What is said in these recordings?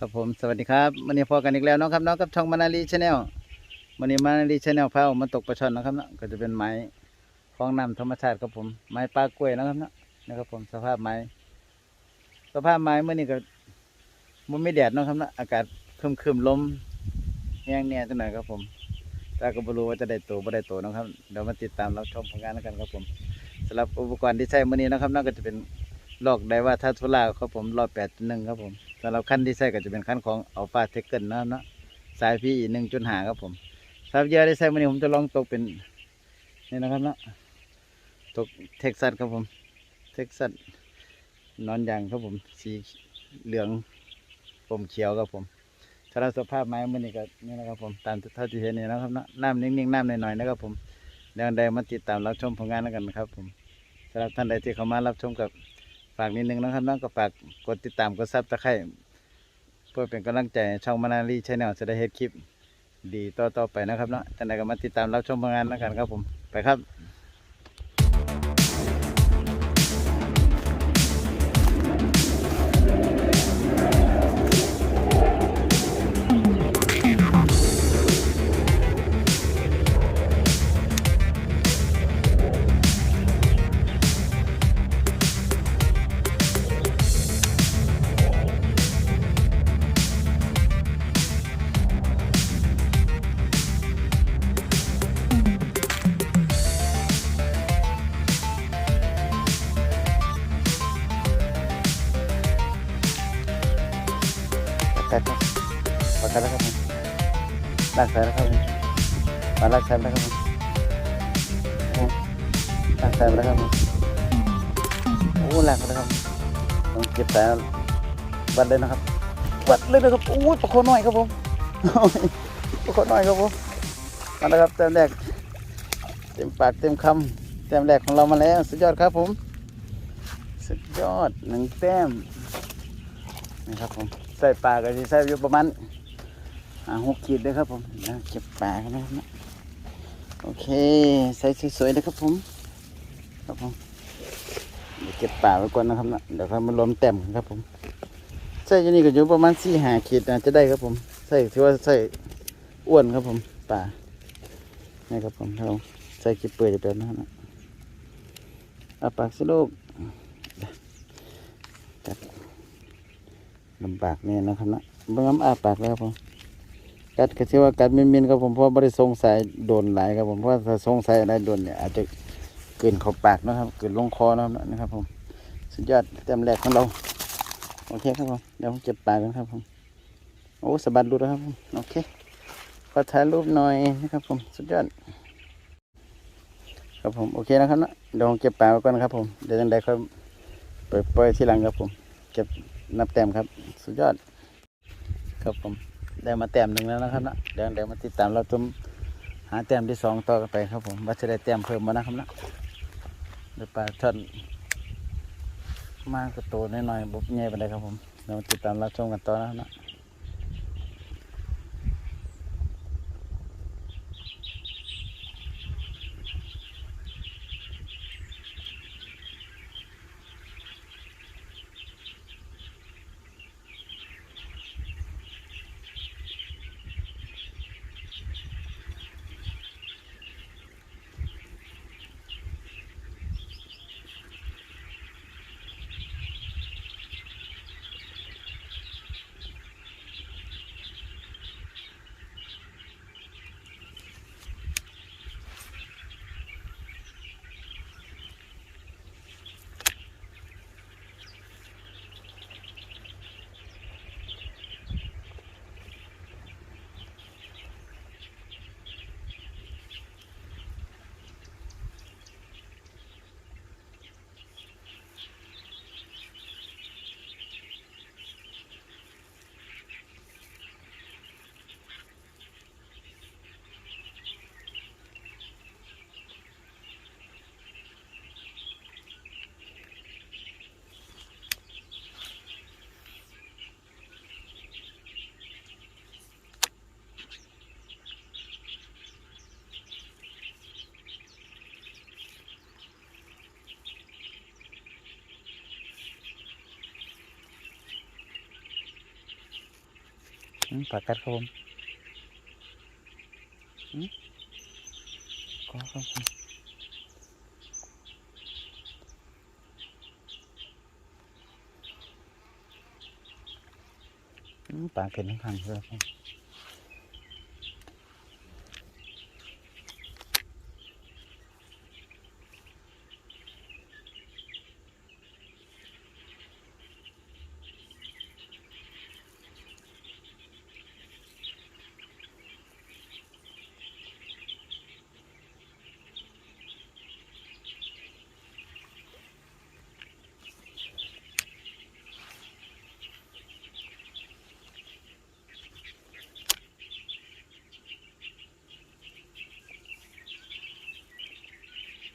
ครับผมสวัสดีครับวันนี้พอกันอีกแล้วเนาะครับเนาะกับช่องมานาลีชาแนลวันนี้มานาลีชาแนลพาผมมาตกปลาช่อนนะครับเนาะก็จะเป็นไม้คลองน้ำธรรมชาติครับผมไม้ปลากล้วยนะครับเนาะนะครับผมสภาพไม้ สภาพไม้เมื่อนี้ก็มันไม่แดดเนาะครับเนาะอากาศครึมครึมๆลมแห้งเนี่ยจังหน่อยครับผมแต่ก็ไม่รู้ว่าจะได้โตบ่ได้โตนะครับเดี๋ยวมาติดตามรับชมผลงานแล้วกันครับผมสำหรับอุปกรณ์ที่ใช้เมื่อนี้นะครับเนาะก็จะเป็นลอกไดว่าทัทุลาครับผมรอบแปดหนึ่งครับผม สำหรับขั้นที่ใช้ก็จะเป็นขั้นของอัลฟาเทคเกิลนะเนาะสายพีหนึ่งจุดหาครับผมสำหรับเยื่อที่ใช้วันนี้ผมจะลองตกเป็นนี่นะครับเนาะตกเท็กซัสครับผม เท็กซัสนอนยางครับผมสีเหลืองปมเขียวครับผมสำหรับสภาพไม้มันนี่ก็นี่นะครับผมตามเท่าที่เห็นนี่นะครับเนาะน้ำนิ่งๆน้ำหน่อยๆนะครับผมเดี๋ยวใดมาติดตามรับชมผลงานแล้วกันนะครับผมสำหรับท่านใดที่เข้ามารับชมกับ ฝากนิดนึงนะครับน้องก็ฝากกดติดตามกดซับตะไคร้เพื่อเป็นกำลังใจช่องมานาลีชแนลจะได้เฮ็ดคลิป ดีต่อๆไปนะครับเนาะท่านใดก็มาติดตามรับชมผลงานแล้วกันครับผมไปครับ ลากสายแล้วครับผมาลากสายแล้วครับผมลากสายแล้วครับผมโอ้ลากแล้วครับผมเก็บสายวัดเลยนะครับวัดเลยนะครับโอ้ยประโคนหน่อยครับผมประโคนหน่อยครับผมมาแล้วครับแต้มแรกเต็มปากเต็มคำแต้มแรกของเรามาแล้วสุดยอดครับผมสุดยอดหนึ่งแต้มนะครับผมใส่ปลาก็จะใส่อยู่ประมาณ หกขีดเลยครับผมเดี๋ยวเก็บปลากันนะครับโอเคใส่สวยๆเลยครับผมครับผมเดี๋ยวเก็บปลาไว้ก่อนนะครับนะเดี๋ยวค่อยมารวมแต้มครับผมใส่ยู่นี่ก็อยู่ประมาณสี่ห้าขีดนะจะได้ครับผมใส่ถือว่าใส่อ้วนครับผมปลานี่ครับผมเราใส่ขีดเปื่อยเดี๋ยวนะครับนะเอาปากสิลูกลำบากเนี่ยนะครับนะบิ่งน้ำอาปากแล้วครับผม กัดก็ชื่อว่ากัดมินๆครับผมเพราะว่าไม่ได้สงสัยโดนหลายครับผมเพราะถ้าสงสัยอะไรโดนเนี่ยอาจจะเกินข้าปากนะครับเกินลงคอนะครับนะครับผมสุดยอดแต้มแรกของเราโอเคครับผมเดี๋ยวผมเก็บปากกันครับผมโอ้สะบัดดูแล้วครับผมโอเคขอถ่ายรูปหน่อยนะครับผมสุดยอดครับผมโอเคนะครับนะเดี๋ยวผมเก็บปากไว้ก่อนนะครับผมเดี๋ยวยังไงค่อยปล่อยปล่อยที่หลังครับผม เก็บนับแต้มครับ สุดยอดครับผม ได้มาแต้มหนึ่งแล้วนะครับนะเดี๋ยวเดี๋ยวมาติดตามเราชมหาแต้มที่สองต่อกันไปครับผมว่าจะได้แต้มเพิ่มมานะครับนะเดี๋ยวปลาช่อนมากกว่าตัวน้อยๆบุบเงี้ยไปเลยครับผมเดี๋ยวมาติดตามเราชมกันต่อนะครับนะ อืมปากกัดครับผมก็ครับผมอืมปากเป็นข้างเลยครับ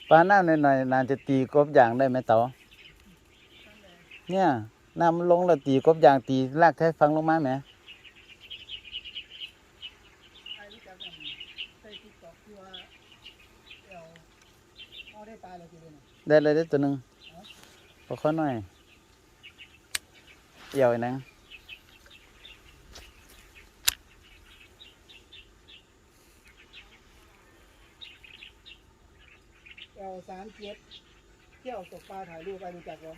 ปลาหน้ำหน่อยๆนานจะตีกบยางได้ไหมเต๋อเนี่ยน้ำมันลงแล้วตีกบยางตีลากแท้ฟังลงมาไหมใครรู้จักใส่ติ๊กต็อกที่ว่าเอาได้ปลาเลยทีเดียวนะได้เลยได้ตัวหนึ่งพอข้อหน่อยเอี่ยวอีกนัง เดี๋ยวสามเจ็ดเที่ยวตกปลาถ่ายรูปไปรู้จักเหรอ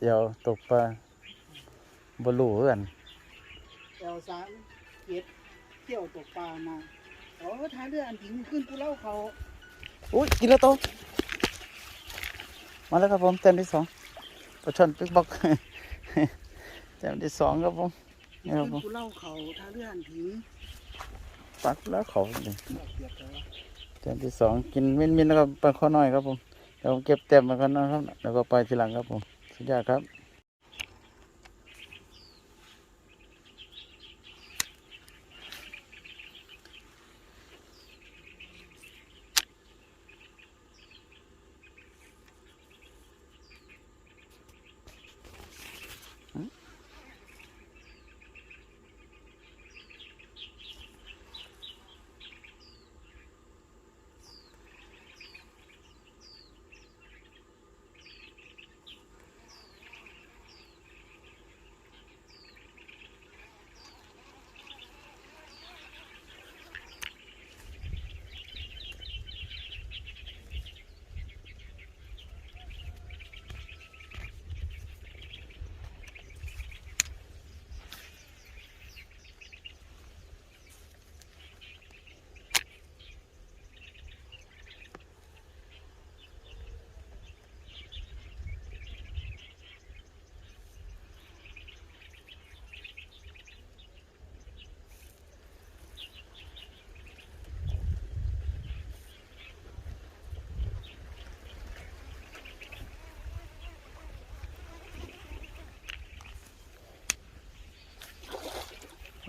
เอี่ยวตกปลาบลูเพื่อนเดี๋ยวสามเจ็ดเที่ยวตกปลามาอ๋อท้ายเรืออันถิงขึ้นกูเล่าเขาอุ้ยกินแล้วโตะมาแล้วครับผมเต็มที่สองปลาช่อนปิ๊กบ็อกเต็มที่สองครับผมนี่ครับขึ้นผมกูเล่าเขาท้ายเรืออันถิงปักแล้วเขาเลย เดือนที่สองกินมินมินแล้วก็ปลาข้อน้อยครับผมเดี๋ยวเก็บเต็มมากันนะครับแล้วก็ไปทีหลังครับผมสุดยอดครับ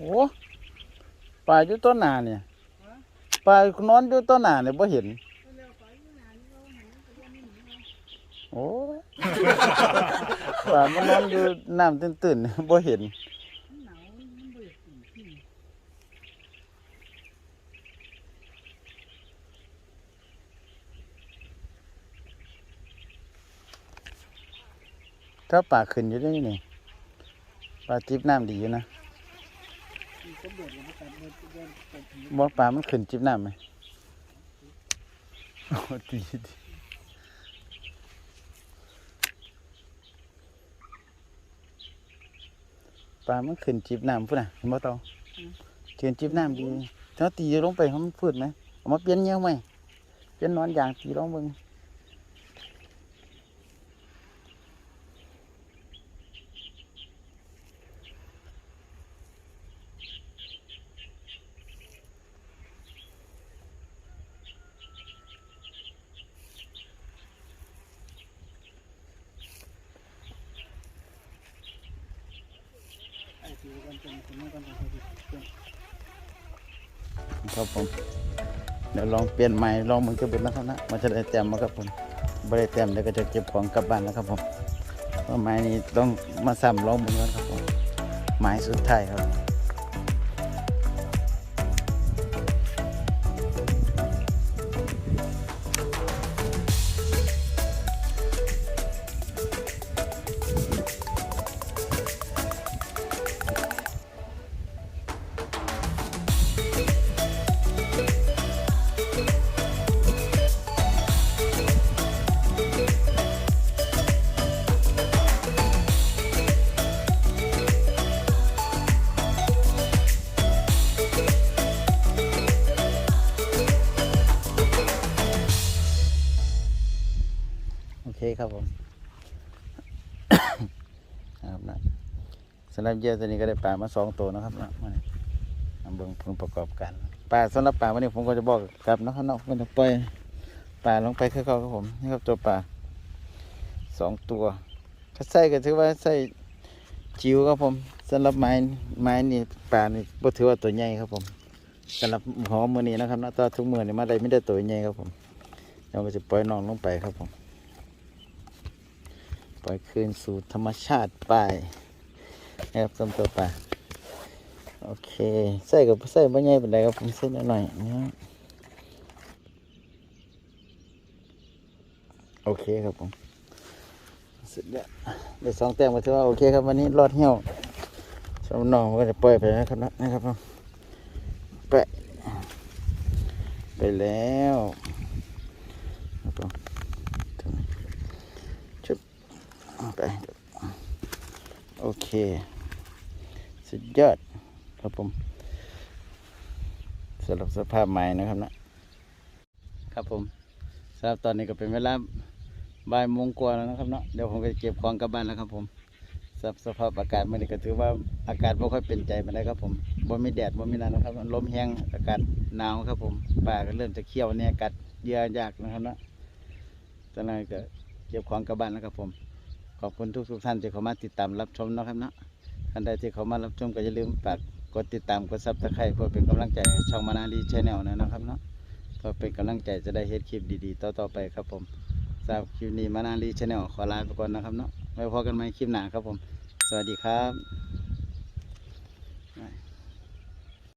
โอ้ปลาอยู่ต้นหนาเนี่ยปลานอนอยู่ต้นหนาเนี่ยบ่เห็นเร็วไปอยู่นาเราเห็นกระเด็นนี่หนีมาโอ้ยปลามันนอนอยู่น้ำตื้นๆเนี่ยบ่เห็นถ้าปลาขึ้นอยู่ได้นี่ปลาจิบน้ำดีอยู่นะ สมเด็จแล้วมันกัดเดินเดินเดินถึงบ่ปลามันขึ้นจิบน้ำไหมโอ้ดีดีปลามันขึ้นจิบน้ำพุ่นน่ะเห็นบ่เตาขึ้นจิบน้ำดีถ้าตีลงไปเขามันพืดไหมเอามาเปลี่ยนเงี้ยไหมเปลี่ยนนอนอย่างตีลองเบิ่ง ไอ้ที่กันเป็น ครับผมเดี๋ยวลองเปลี่ยนใหม่ลองมันจะเป็นนะครับนะมันจะได้เต็มมาครับผมบริเต็มเดี๋ยวก็จะเก็บของกลับบ้านแล้วครับผมเพราะไม้นี้ต้องมาซ้ำลองมันก่อนครับผมไม้สุดท้ายครับ ครับผมนะครับนะสำหรับเยื่อตัวนี้ก็ได้ปลามาสองตัวนะครับนะมาเบิ่งผลประกอบกันปลาสำหรับปลาวันนี้ผมก็จะบอกกับนะครับเนาะมันจะปล่อยปลาลงไปคือเขาครับผมนี่ครับตัวปลาสองตัวถ้าใส่ก็ถือว่าใส่จิ๋วครับผมสำหรับไม้ไม้นี่ปลานี่บ่ถือว่าตัวใหญ่ครับผมสำหรับหอมือนี้นะครับนาะตว่าทุกมือนี่มาได้ไม่ได้ตัวใหญ่ครับผมเราก็จะปล่อยน้องลงไปครับผม ปล่อยคืนสู่ธรรมชาติไปนะครับต้นตัวปลาโอเคใส่กับใส่บ่ใหญ่เป็นไรครับผมใส่หน่อยๆนะโอเคครับผมเสร็จแล้วได้สองแต้มก็ถือว่าโอเคครับวันนี้รอดเหี่ยวสำหรัน้องก็จะปล่อยไปนะครับนะครับผมไปไปแล้วครับผมตรงนี้ชุบ ไปโอเค สุดยอดครับผมสำหรับสภาพใหม่นะครับนะครับผมสำหรับตอนนี้ก็เป็นเวลาบ่ายโมงกว่าแล้วนะครับเนาะเดี๋ยวผมจะเก็บของกลับบ้านแล้วครับผมสับสภาพอากาศมื่อนี้ก็ถือว่าอากาศไม่ค่อยเป็นใจมาได้ครับผมบ่มีแดดบ่มีนั่นะครับลมแห้งอากาศหนาวครับผมป่าก็เริ่มจะเคี้ยวเนี่ยกัดเหยื่อยากนะครับเนาะตอนนี้ก็เก็บของกลับบ้านแล้วครับผม ขอบคุณทุกทุกๆท่านที่เข้ามาติดตามรับชมนะครับเนาะท่านใดที่เข้ามารับชมก็อย่าลืมฝากกดติดตามกดซับสไครต์เพื่อเป็นกำลังใจให้ช่องมานาลีชแนลนะครับเนาะเพื่อเป็นกำลังใจจะได้เฮ็ดคลิปดีๆ ต่อๆไปครับผมสำหรับคลิปนี้มานาลีชแนลขอลาไปก่อนนะครับเนาะไว้พบกันใหม่คลิปหน้าครับผม สวัสดีครับ